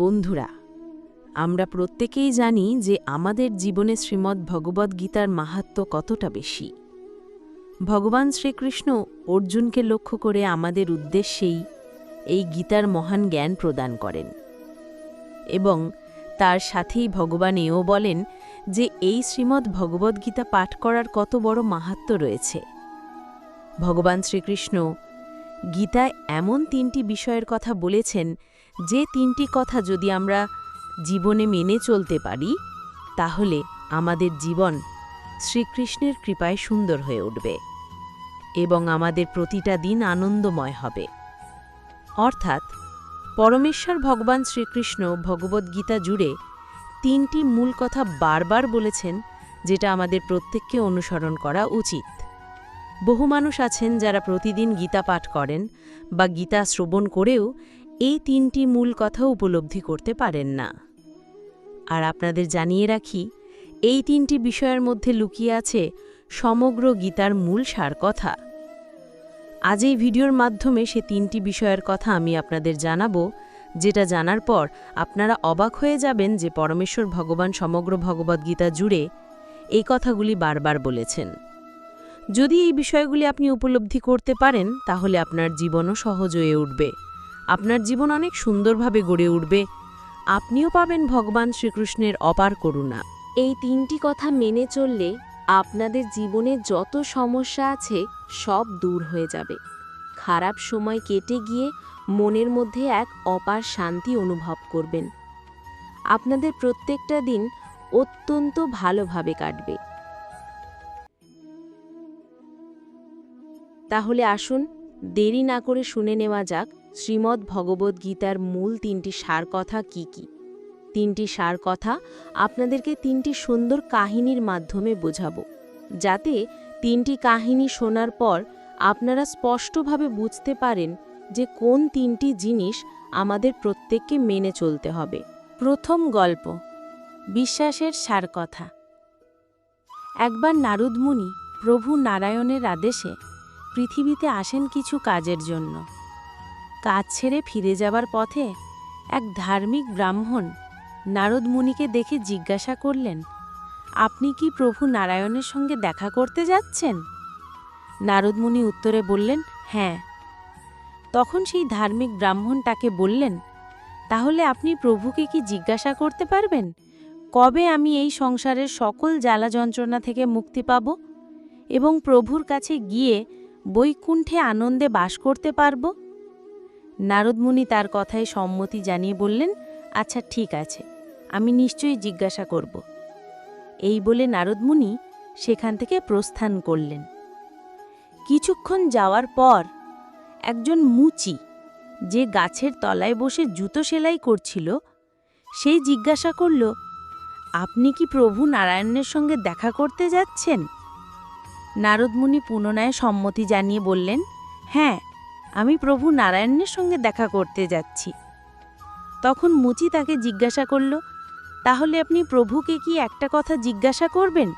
বন্ধুরা, আমরা প্রত্যেকেই জানি যে আমাদের জীবনে শ্রীমদ্ ভগবদ্গীতার মাহাত্ম্য কতটা বেশি। ভগবান শ্রীকৃষ্ণ অর্জুনকে লক্ষ্য করে আমাদের উদ্দেশ্যেই এই গীতার মহান জ্ঞান প্রদান করেন এবং তার সাথেই ভগবান এও বলেন যে এই শ্রীমদ্ ভগবদ্গীতা পাঠ করার কত বড় মাহাত্ম্য রয়েছে। ভগবান শ্রীকৃষ্ণ গীতায় এমন তিনটি বিষয়ের কথা বলেছেন যে তিনটি কথা যদি আমরা জীবনে মেনে চলতে পারি, তাহলে আমাদের জীবন শ্রীকৃষ্ণের কৃপায় সুন্দর হয়ে উঠবে এবং আমাদের প্রতিটা দিন আনন্দময় হবে। অর্থাৎ পরমেশ্বর ভগবান শ্রীকৃষ্ণ ভগবদ্গীতা জুড়ে তিনটি মূল কথা বারবার বলেছেন, যেটা আমাদের প্রত্যেককে অনুসরণ করা উচিত। বহু মানুষ আছেন যারা প্রতিদিন গীতা পাঠ করেন বা গীতা শ্রবণ করেও এই তিনটি মূল কথা উপলব্ধি করতে পারেন না। আর আপনাদের জানিয়ে রাখি, এই তিনটি বিষয়ের মধ্যে লুকিয়ে আছে সমগ্র গীতার মূল সার কথা আজ এই ভিডিওর মাধ্যমে সে তিনটি বিষয়ের কথা আমি আপনাদের জানাব, যেটা জানার পর আপনারা অবাক হয়ে যাবেন যে পরমেশ্বর ভগবান সমগ্র ভগবদ্গীতা জুড়ে এই কথাগুলি বারবার বলেছেন। যদি এই বিষয়গুলি আপনি উপলব্ধি করতে পারেন, তাহলে আপনার জীবনও সহজ হয়ে উঠবে। আপনার জীবন অনেক সুন্দরভাবে গড়ে উঠবে। আপনিও পাবেন ভগবান শ্রীকৃষ্ণের অপার করুণা। এই তিনটি কথা মেনে চললে আপনাদের জীবনে যত সমস্যা আছে, সব দূর হয়ে যাবে। খারাপ সময় কেটে গিয়ে মনের মধ্যে এক অপার শান্তি অনুভব করবেন। আপনাদের প্রত্যেকটা দিন অত্যন্ত ভালোভাবে কাটবে। তাহলে আসুন, দেরি না করে শুনে নেওয়া যাক শ্রীমদ্ ভগবদ্গীতার মূল তিনটি সার কথা কি কি। তিনটি সার কথা আপনাদেরকে তিনটি সুন্দর কাহিনীর মাধ্যমে বোঝাবো, যাতে তিনটি কাহিনী শোনার পর আপনারা স্পষ্টভাবে বুঝতে পারেন যে কোন তিনটি জিনিস আমাদের প্রত্যেককে মেনে চলতে হবে। প্রথম গল্প, বিশ্বাসের সার কথা। একবার নারদমুনি প্রভু নারায়ণের আদেশে পৃথিবীতে আসেন কিছু কাজের জন্য। কাজ ছেড়ে ফিরে যাবার পথে এক ধার্মিক ব্রাহ্মণ নারদ মুনিকে দেখে জিজ্ঞাসা করলেন, আপনি কি প্রভু নারায়ণের সঙ্গে দেখা করতে যাচ্ছেন? নারদমুনি উত্তরে বললেন হ্যাঁ। তখন সেই ধার্মিক ব্রাহ্মণ তাকে বললেন, তাহলে আপনি প্রভুকে কি জিজ্ঞাসা করতে পারবেন? কবে আমি এই সংসারের সকল জ্বালা যন্ত্রণা থেকে মুক্তি পাব এবং প্রভুর কাছে গিয়ে বৈকুণ্ঠে আনন্দে বাস করতে পারব? নারদমুনি তার কথায় সম্মতি জানিয়ে বললেন আচ্ছা ঠিক আছে, আমি নিশ্চয়ই জিজ্ঞাসা করব। এই বলে নারদমুনি সেখান থেকে প্রস্থান করলেন। কিছুক্ষণ যাওয়ার পর একজন মুচি, যে গাছের তলায় বসে জুতো সেলাই করছিল সেই জিজ্ঞাসা করল, আপনি কি প্রভু নারায়ণের সঙ্গে দেখা করতে যাচ্ছেন? নারদমুনি পুনরায় সম্মতি জানিয়ে বললেন হ্যাঁ আমি প্রভু নারায়ণের সঙ্গে দেখা করতে যাচ্ছি। তখন মুচি তাকে জিজ্ঞাসা করল, তাহলে আপনি প্রভুকে কি একটা কথা জিজ্ঞাসা করবেন?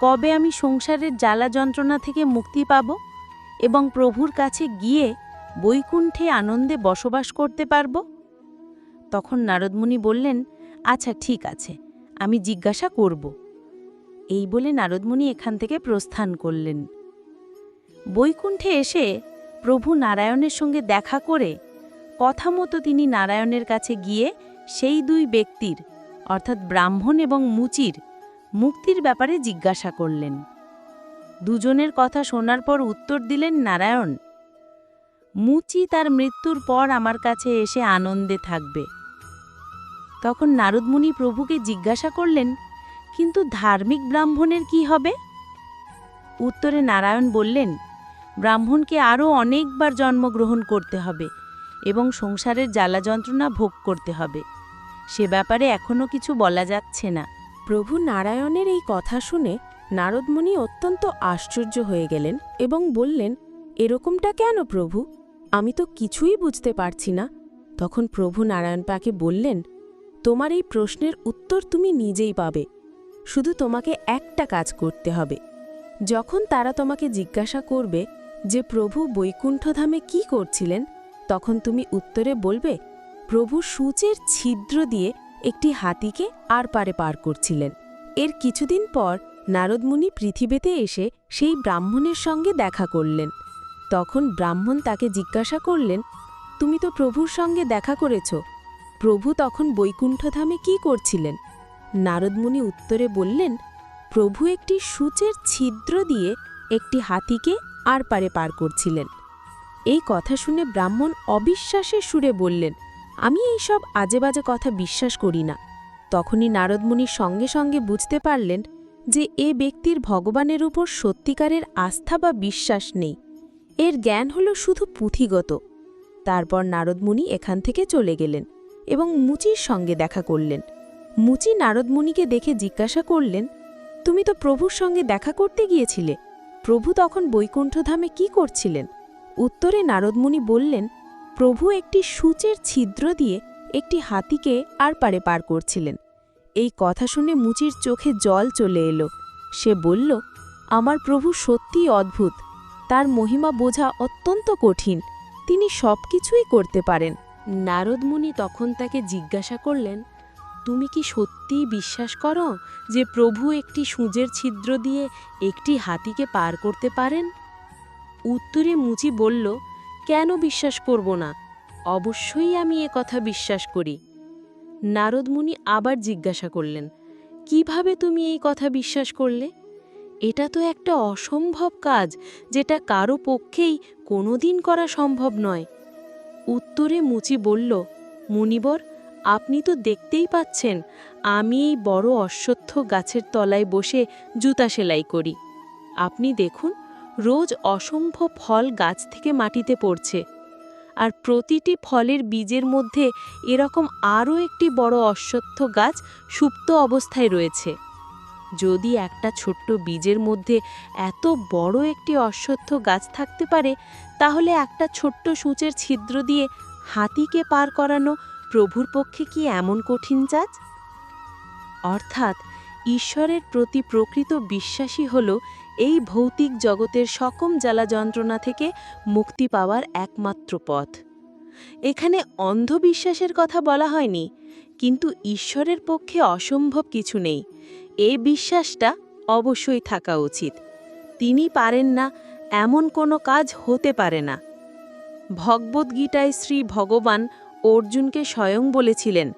কবে আমি সংসারের জ্বালা যন্ত্রণা থেকে মুক্তি পাব এবং প্রভুর কাছে গিয়ে বৈকুণ্ঠে আনন্দে বসবাস করতে পারব? তখন নারদমুনি বললেন আচ্ছা ঠিক আছে, আমি জিজ্ঞাসা করব। এই বলে নারদমুনি এখান থেকে প্রস্থান করলেন। বৈকুণ্ঠে এসে প্রভু নারায়ণের সঙ্গে দেখা করে কথা মতো তিনি নারায়ণের কাছে গিয়ে সেই দুই ব্যক্তির, অর্থাৎ ব্রাহ্মণ এবং মুচির, মুক্তির ব্যাপারে জিজ্ঞাসা করলেন। দুজনের কথা শোনার পর উত্তর দিলেন নারায়ণ, মুচি তার মৃত্যুর পর আমার কাছে এসে আনন্দে থাকবে। তখন নারদমুনি প্রভুকে জিজ্ঞাসা করলেন কিন্তু ধার্মিক ব্রাহ্মণের কি হবে? উত্তরে নারায়ণ বললেন, ব্রাহ্মণকে আরও অনেকবার জন্মগ্রহণ করতে হবে এবং সংসারের জ্বালা যন্ত্রণা ভোগ করতে হবে। সে ব্যাপারে এখনও কিছু বলা যাচ্ছে না। প্রভু নারায়ণের এই কথা শুনে নারদমণি অত্যন্ত আশ্চর্য হয়ে গেলেন এবং বললেন, এরকমটা কেন প্রভু? আমি তো কিছুই বুঝতে পারছি না। তখন প্রভু নারায়ণ পাকে বললেন, তোমার এই প্রশ্নের উত্তর তুমি নিজেই পাবে। শুধু তোমাকে একটা কাজ করতে হবে। যখন তারা তোমাকে জিজ্ঞাসা করবে যে, প্রভু বৈকুণ্ঠধামে কি করছিলেন? তখন তুমি উত্তরে বলবে, প্রভু সূচের ছিদ্র দিয়ে একটি হাতিকে আর পারে পার করছিলেন। এর কিছুদিন পর নারদমুনি পৃথিবীতে এসে সেই ব্রাহ্মণের সঙ্গে দেখা করলেন। তখন ব্রাহ্মণ তাকে জিজ্ঞাসা করলেন, তুমি তো প্রভুর সঙ্গে দেখা করেছ। প্রভু তখন বৈকুণ্ঠধামে কি করছিলেন? নারদমুনি উত্তরে বললেন, প্রভু একটি সূচের ছিদ্র দিয়ে একটি হাতিকে আর পারে পার করছিলেন। এই কথা শুনে ব্রাহ্মণ অবিশ্বাসের সুরে বললেন, আমি এই সব আজে বাজে কথা বিশ্বাস করি না। তখনই নারদমুনি সঙ্গে সঙ্গে বুঝতে পারলেন যে এ ব্যক্তির ভগবানের উপর সত্যিকারের আস্থা বা বিশ্বাস নেই। এর জ্ঞান হল শুধু পুঁথিগত। তারপর নারদমুনি এখান থেকে চলে গেলেন এবং মুচির সঙ্গে দেখা করলেন। মুচি নারদমুনিকে দেখে জিজ্ঞাসা করলেন, তুমি তো প্রভুর সঙ্গে দেখা করতে গিয়েছিলে। প্রভু তখন বৈকুণ্ঠধামে কি করছিলেন? উত্তরে নারদমুনি বললেন, প্রভু একটি সূচের ছিদ্র দিয়ে একটি হাতিকে আর পারে পার করছিলেন। এই কথা শুনে মুচির চোখে জল চলে এলো। সে বলল, আমার প্রভু সত্যিই অদ্ভুত। তার মহিমা বোঝা অত্যন্ত কঠিন। তিনি সব কিছুই করতে পারেন। নারদমুনি তখন তাকে জিজ্ঞাসা করলেন তুমি কি সত্যিই বিশ্বাস করো যে প্রভু একটি সূজের ছিদ্র দিয়ে একটি হাতিকে পার করতে পারেন? উত্তরে মুচি বলল, কেন বিশ্বাস করব না? অবশ্যই আমি এ কথা বিশ্বাস করি। নারদমুনি আবার জিজ্ঞাসা করলেন, কীভাবে তুমি এই কথা বিশ্বাস করলে? এটা তো একটা অসম্ভব কাজ যেটা কারও পক্ষেই কোনোদিন করা সম্ভব নয়। উত্তরে মুচি বলল, মুনিবর আপনি তো দেখতেই পাচ্ছেন, আমি এই বড় অশ্বত্থ গাছের তলায় বসে জুতা সেলাই করি। আপনি দেখুন, রোজ অসম্ভব ফল গাছ থেকে মাটিতে পড়ছে। আর প্রতিটি ফলের বীজের মধ্যে এরকম আরও একটি বড় অশ্বত্থ গাছ সুপ্ত অবস্থায় রয়েছে। যদি একটা ছোট্ট বীজের মধ্যে এত বড় একটি অশ্বত্থ গাছ থাকতে পারে, তাহলে একটা ছোট্ট সূচের ছিদ্র দিয়ে হাতিকে পার করানো প্রভুর পক্ষে কি এমন কঠিন কাজ অর্থাৎ ঈশ্বরের প্রতি প্রকৃত বিশ্বাসী হল এই ভৌতিক জগতের সকম জ্বালা যন্ত্রণা থেকে মুক্তি পাওয়ার একমাত্র পথ। এখানে অন্ধবিশ্বাসের কথা বলা হয়নি, কিন্তু ঈশ্বরের পক্ষে অসম্ভব কিছু নেই। এই বিশ্বাসটা অবশ্যই থাকা উচিত। তিনি পারেন না, এমন কোনো কাজ হতে পারে না। ভগবদ্গীতায় শ্রী ভগবান অর্জুনকে স্বয়ং বলেছিলেন,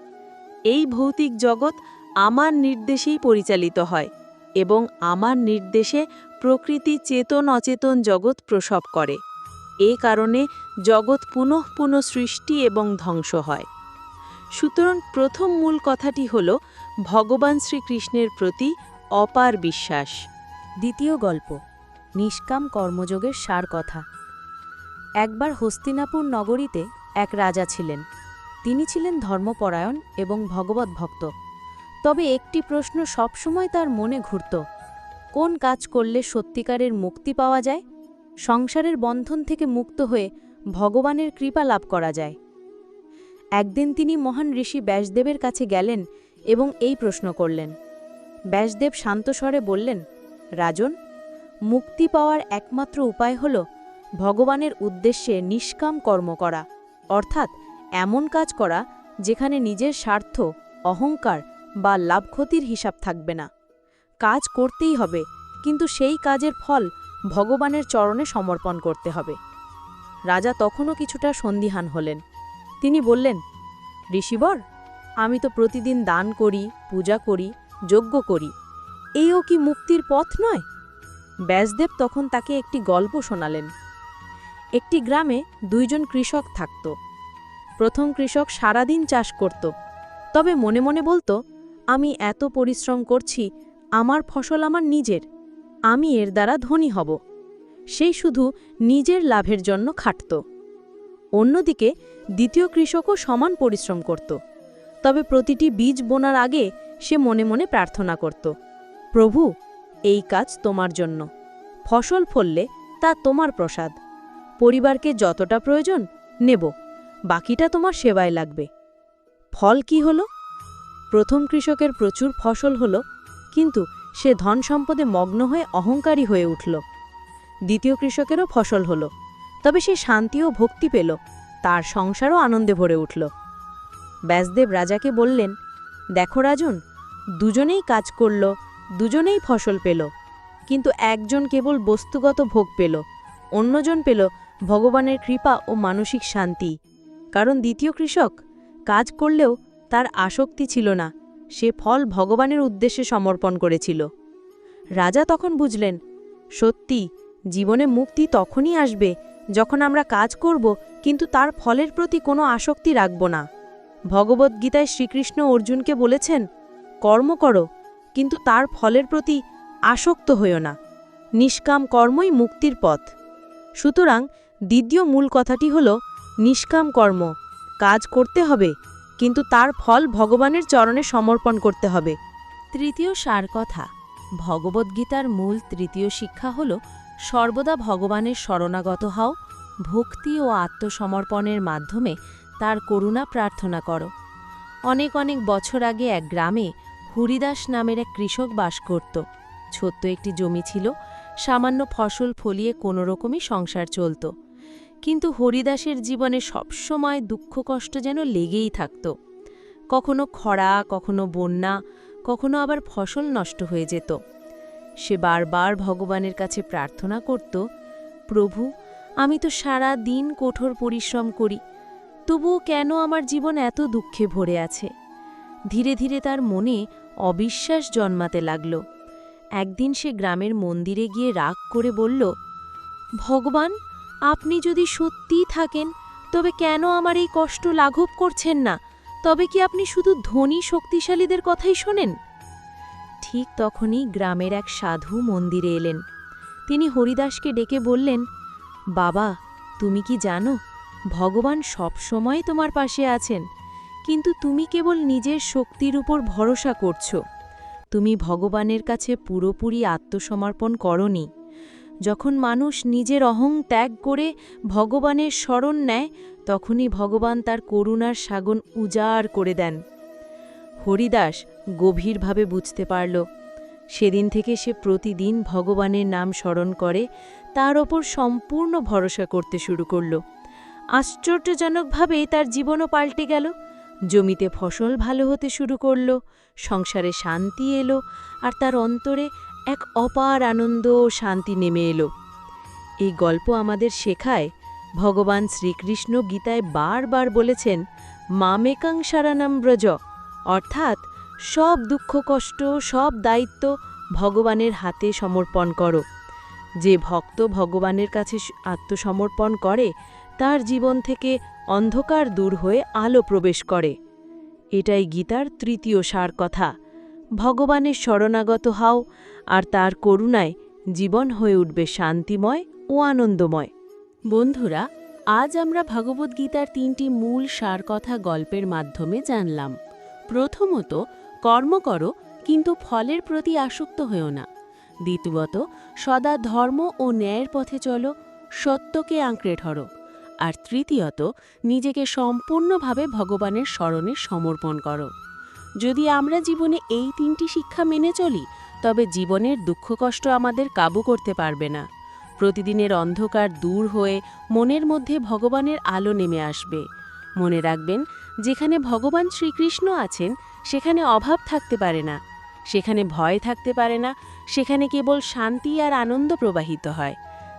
এই ভৌতিক জগৎ আমার নির্দেশেই পরিচালিত হয় এবং আমার নির্দেশে প্রকৃতি চেতন অচেতন জগৎ প্রসব করে। এ কারণে জগৎ পুনঃ পুনঃ সৃষ্টি এবং ধ্বংস হয়। সুতরাং প্রথম মূল কথাটি হল, ভগবান শ্রীকৃষ্ণের প্রতি অপার বিশ্বাস। দ্বিতীয় গল্প, নিষ্কাম কর্মযোগের সার কথা একবার হস্তিনাপুর নগরীতে এক রাজা ছিলেন। তিনি ছিলেন ধর্মপরায়ণ এবং ভগবত ভক্ত তবে একটি প্রশ্ন সবসময় তার মনে ঘুরত, কোন কাজ করলে সত্যিকারের মুক্তি পাওয়া যায়? সংসারের বন্ধন থেকে মুক্ত হয়ে ভগবানের কৃপা লাভ করা যায়। একদিন তিনি মহান ঋষি ব্যাসদেবের কাছে গেলেন এবং এই প্রশ্ন করলেন। ব্যাসদেব শান্তস্বরে বললেন, রাজন, মুক্তি পাওয়ার একমাত্র উপায় হল ভগবানের উদ্দেশ্যে নিষ্কাম কর্ম করা। অর্থাৎ এমন কাজ করা যেখানে নিজের স্বার্থ, অহংকার বা লাভ ক্ষতির হিসাব থাকবে না। কাজ করতেই হবে, কিন্তু সেই কাজের ফল ভগবানের চরণে সমর্পণ করতে হবে। রাজা তখনও কিছুটা সন্দিহান হলেন। তিনি বললেন, ঋষিবর, আমি তো প্রতিদিন দান করি, পূজা করি, যজ্ঞ করি। এইও কি মুক্তির পথ নয়? ব্যাসদেব তখন তাকে একটি গল্প শোনালেন। একটি গ্রামে দুইজন কৃষক থাকত। প্রথম কৃষক সারাদিন চাষ করত। তবে মনে মনে বলতো, আমি এত পরিশ্রম করছি, আমার ফসল আমার নিজের, আমি এর দ্বারা ধনী হব। সেই শুধু নিজের লাভের জন্য খাটত। অন্যদিকে দ্বিতীয় কৃষকও সমান পরিশ্রম করত। তবে প্রতিটি বীজ বোনার আগে সে মনে মনে প্রার্থনা করত, প্রভু, এই কাজ তোমার জন্য। ফসল ফললে তা তোমার প্রসাদ। পরিবারকে যতটা প্রয়োজন, নেব। বাকিটা তোমার সেবায় লাগবে। ফল কি হলো? প্রথম কৃষকের প্রচুর ফসল হলো, কিন্তু সে ধন সম্পদে মগ্ন হয়ে অহংকারী হয়ে উঠল। দ্বিতীয় কৃষকেরও ফসল হলো, তবে সে শান্তি ও ভক্তি পেল, তার সংসারও আনন্দে ভরে উঠল। ব্যাসদেব রাজাকে বললেন, দেখো রাজন, দুজনেই কাজ করল, দুজনেই ফসল পেল, কিন্তু একজন কেবল বস্তুগত ভোগ পেল, অন্যজন পেল ভগবানের কৃপা ও মানসিক শান্তি। কারণ দ্বিতীয় কৃষক, কাজ করলেও তার আসক্তি ছিল না, সে ফল ভগবানের উদ্দেশ্যে সমর্পণ করেছিল। রাজা তখন বুঝলেন, সত্যি, জীবনে মুক্তি তখনই আসবে যখন আমরা কাজ করব, কিন্তু তার ফলের প্রতি কোনো আসক্তি রাখব না। ভগবদ্গীতায় শ্রীকৃষ্ণ অর্জুনকে বলেছেন, কর্ম করো, কিন্তু তার ফলের প্রতি আসক্ত হইও না। নিষ্কাম কর্মই মুক্তির পথ। সুতরাং দ্বিতীয় মূল কথাটি হল, নিষ্কাম কর্ম। কাজ করতে হবে, কিন্তু তার ফল ভগবানের চরণে সমর্পণ করতে হবে। তৃতীয় সার কথা। ভগবদ্গীতার মূল তৃতীয় শিক্ষা হল, সর্বদা ভগবানের শরণাগত হও, ভক্তি ও আত্মসমর্পণের মাধ্যমে তার করুণা প্রার্থনা করো। অনেক অনেক বছর আগে এক গ্রামে হরিদাস নামের এক কৃষক বাস করত। ছোট্ট একটি জমি ছিল, সামান্য ফসল ফলিয়ে কোনো রকমই সংসার চলত। কিন্তু হরিদাসের জীবনে সবসময় দুঃখ কষ্ট যেন লেগেই থাকত। কখনো খরা, কখনো বন্যা, কখনো আবার ফসল নষ্ট হয়ে যেত। সে বারবার ভগবানের কাছে প্রার্থনা করত, প্রভু, আমি তো সারা দিন কঠোর পরিশ্রম করি, তবুও কেন আমার জীবন এত দুঃখে ভরে আছে? ধীরে ধীরে তার মনে অবিশ্বাস জন্মাতে লাগল। একদিন সে গ্রামের মন্দিরে গিয়ে রাগ করে বলল, ভগবান আপনি যদি সত্যিই থাকেন, তবে কেন আমার এই কষ্ট লাঘব করছেন না? তবে কি আপনি শুধু ধনী শক্তিশালীদের কথাই শোনেন? ঠিক তখনই গ্রামের এক সাধু মন্দিরে এলেন। তিনি হরিদাসকে ডেকে বললেন, বাবা, তুমি কি জানো, ভগবান সব সময় তোমার পাশে আছেন, কিন্তু তুমি কেবল নিজের শক্তির উপর ভরসা করছ। তুমি ভগবানের কাছে পুরোপুরি আত্মসমর্পণ করনি। যখন মানুষ নিজের অহং ত্যাগ করে ভগবানের স্মরণ নেয়, তখনই ভগবান তার করুণার সাগন উজাড় করে দেন। হরিদাস গভীরভাবে বুঝতে পারল, সেদিন থেকে সে প্রতিদিন ভগবানের নাম স্মরণ করে, তার ওপর সম্পূর্ণ ভরসা করতে শুরু করল। আশ্চর্যজনকভাবেই তার জীবনও পাল্টে গেল, জমিতে ফসল ভালো হতে শুরু করল, সংসারে শান্তি এলো, আর তার অন্তরে এক অপার আনন্দ ও শান্তি নেমে এলো। এই গল্প আমাদের শেখায় ভগবান শ্রীকৃষ্ণ গীতায় বারবার বলেছেন, মামেকাং সারানাম ব্রজ অর্থাৎ সব দুঃখ কষ্ট, সব দায়িত্ব ভগবানের হাতে সমর্পণ করো। যে ভক্ত ভগবানের কাছে আত্মসমর্পণ করে, তার জীবন থেকে অন্ধকার দূর হয়ে আলো প্রবেশ করে। এটাই গীতার তৃতীয় সার কথা। ভগবানের শরণাগত হও আর তার করুণায় জীবন হয়ে উঠবে শান্তিময় ও আনন্দময়। বন্ধুরা, আজ আমরা ভগবদ্গীতার তিনটি মূল সার কথা গল্পের মাধ্যমে জানলাম। প্রথমত, কর্ম করো, কিন্তু ফলের প্রতি আসক্ত হয়েও না। দ্বিতীয়ত, সদা ধর্ম ও ন্যায়ের পথে চলো, সত্যকে আঁকড়ে ধরো। আর তৃতীয়ত, নিজেকে সম্পূর্ণভাবে ভগবানের স্মরণে সমর্পণ করো। যদি আমরা জীবনে এই তিনটি শিক্ষা মেনে চলি তবে জীবনের দুঃখ কষ্ট আমাদের কাবু করতে পারবে না। প্রতিদিনের অন্ধকার দূর হয়ে মনের মধ্যে ভগবানের আলো নেমে আসবে। মনে রাখবেন, যেখানে ভগবান শ্রীকৃষ্ণ আছেন, সেখানে অভাব থাকতে পারে না। সেখানে ভয় থাকতে পারে না, সেখানে কেবল শান্তি আর আনন্দ প্রবাহিত হয়।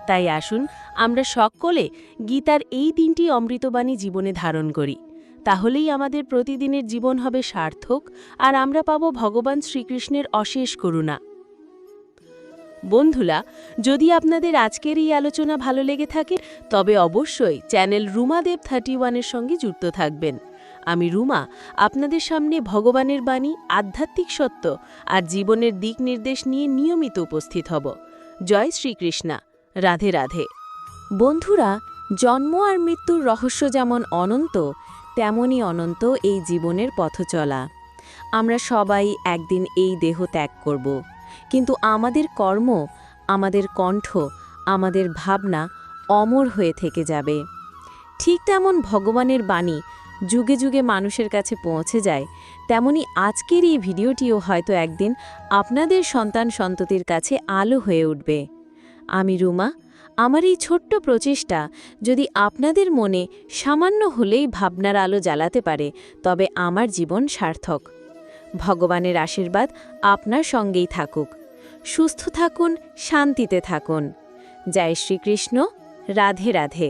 তাই আসুন, আমরা সকলে গীতার এই তিনটি অমৃতবাণী জীবনে ধারণ করি। তাহলেই আমাদের প্রতিদিনের জীবন হবে সার্থক আর আমরা পাব ভগবান শ্রীকৃষ্ণের অশেষ করুণা। বন্ধুরা, যদি আপনাদের আজকের এই আলোচনা ভালো লেগে থাকে, তবে অবশ্যই চ্যানেল রুমাদেব থার্টি ওয়ানের সঙ্গে যুক্ত থাকবেন। আমি রুমা, আপনাদের সামনে ভগবানের বাণী, আধ্যাত্মিক সত্য আর জীবনের দিক নির্দেশ নিয়ে নিয়মিত উপস্থিত হব। জয় শ্রীকৃষ্ণা। রাধে রাধে। বন্ধুরা, জন্ম আর মৃত্যুর রহস্য যেমন অনন্ত তেমনই অনন্ত এই জীবনের পথ চলা। আমরা সবাই একদিন এই দেহ ত্যাগ করব। কিন্তু আমাদের কর্ম, আমাদের কণ্ঠ, আমাদের ভাবনা অমর হয়ে থেকে যাবে। ঠিক তেমন ভগবানের বাণী যুগে যুগে মানুষের কাছে পৌঁছে যায়, তেমনি আজকের এই ভিডিওটিও হয়তো একদিন আপনাদের সন্তান সন্ততির কাছে আলো হয়ে উঠবে। আমি রুমা আমার এই ছোট্ট প্রচেষ্টা যদি আপনাদের মনে সামান্য হলেই ভাবনার আলো জ্বালাতে পারে, তবে আমার জীবন সার্থক। ভগবানের আশীর্বাদ আপনার সঙ্গেই থাকুক। সুস্থ থাকুন, শান্তিতে থাকুন। জয় শ্রীকৃষ্ণ, রাধে রাধে।